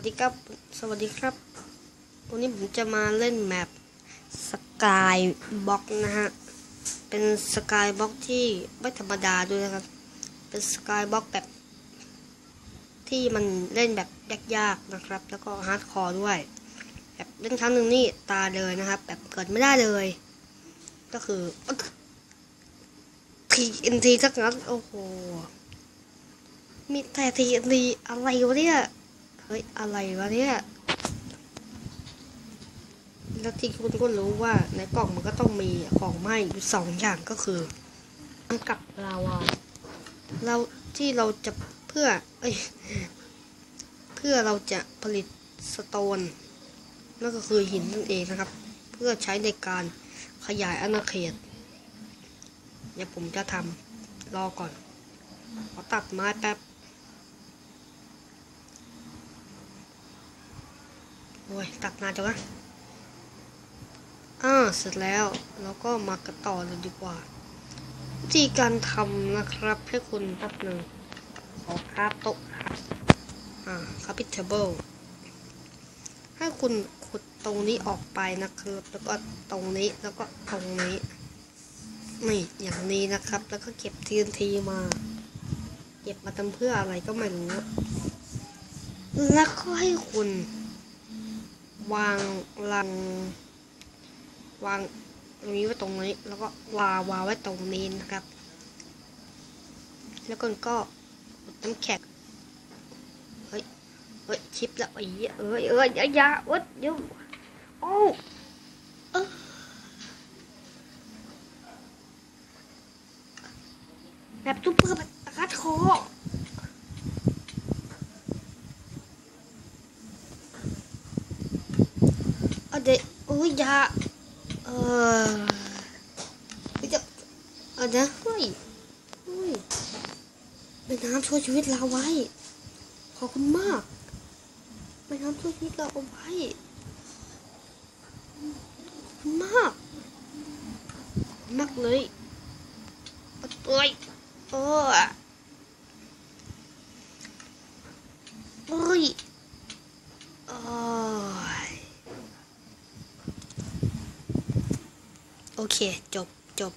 วัสดีครับ สวัสดีครับ วันนี้ผมจะมาเล่นแมปสกายบ็อกนะฮะ เป็นสกายบ็อกที่ไม่ธรรมดาด้วยนะครับ เป็นสกายบ็อกแบบ ที่มันเล่นแบบยากๆนะครับ แล้วก็ฮาร์ดคอร์ด้วย แบบเล่นครั้งหนึ่งนี่ตาเลยนะครับ แบบเกิดไม่ได้เลย ก็คือ TNT สักนัดโอ้โห มีแต่ TNT อะไรวะเนี่ย ฮ้ย อะไรวะเนี่ย แล้วที่คุณก็รู้ว่าในกล่องมันก็ต้องมีของไหม้อยู่สองอย่างก็คือน้ำกับลาวาเราที่เราจะเพื่อเอ้ยเพื่อเราจะผลิตสโตนนั่นก็คือหินนั่นเองนะครับ เพื่อใช้ในการขยายอาณาเขตเดี๋ยวผมจะทำรอก่อนขอตัดไม้แป๊บ โอ้ย ตัดนานจังวะอ่าเสร็จแล้วเราก็มากันต่อเลยดีกว่า วิธีการทำนะครับ ให้คุณแป๊บหนึ่งขอคราบโต๊ะอ่าคาพิเทเบิลให้คุณขุดตรงนี้ออกไปนะครับ แล้วก็ตรงนี้แล้วก็ตรงนี้นี่อย่างนี้นะครับ แล้วก็เก็บ TNT มา เก็บมาทำเพื่ออะไรก็ไม่รู้แล้วก็ให้คุณ วางลังวางตรงนี้ไว้ตรงนี้ แล้วก็ลาวาไว้ตรงนี้นะครับ แล้วก็ก็น้ำแข็งเฮ้ยเฮ้ยชิปแล้วไอ้เอ้ยเอ้ยอย่าอย่าอดเดี๋ยวโอ้เออแบบซุปเปอร์แบบคัดคอ เอาเด็กโอ้ยอยาเออเฮ้ยจะเอาเดี๋ยวเฮ้ยเฮ้ยเป็นน้ำช่วยชีวิตเราไว้ ขอบคุณมากเป็นน้ำช่วยชีวิตเราเอาไว้ขอบคุณมาก มากเลยโอ้ยโอ้ยโอ้ยโอ้ย โอเค จบจบ